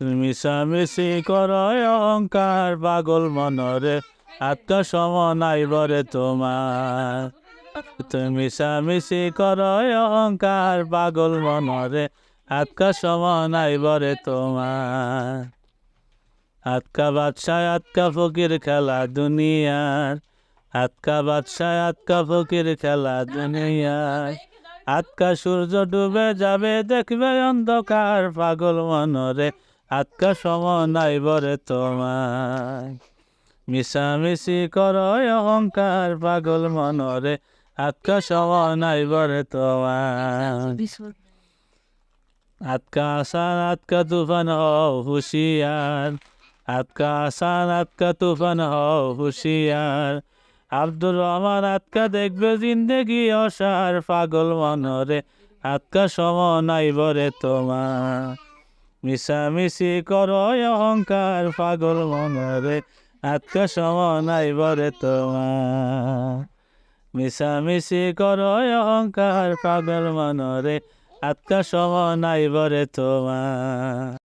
তুমি মিশামিশি কর অহংকার পাগল মনরে আত্মা সম নাই বরে তোমার। তুমি মিশামিশি কর অহংকার পাগল মনরে আত্মা সম নাই বরে তোমার। আতকা বাদশাহ আতকা ফকির খেলা দুনিয়ার। আতকা বাদশাহ আতকা ফকির খেলা দুনিয়ার। আতকা সূর্য ডুবে যাবে, দেখবে অন্ধকার পাগল মনরে আতকা সম নাই বরে তোমার মিশামিশি কর অহংকার পাগল মনরে আতকা সম নাই বরে তোমার আতকা আসান আতকা তুফান হও হুশিয়ার। আতকা আসান আতকা তুফান হও হুশিয়ার। আব্দুর রহমান আতকা দেখবে জিন্দেগি অসার পাগল মনরে আতকা সম নাই বরে তোমার মিশামিশি কর অহংকার পাগল মনরে আত্মসমনাই সম নাই বরে তোমার। মিশামিশি কর অহংকার পাগল মনরে আত্মসমনাই সম নাই বরে তোমার।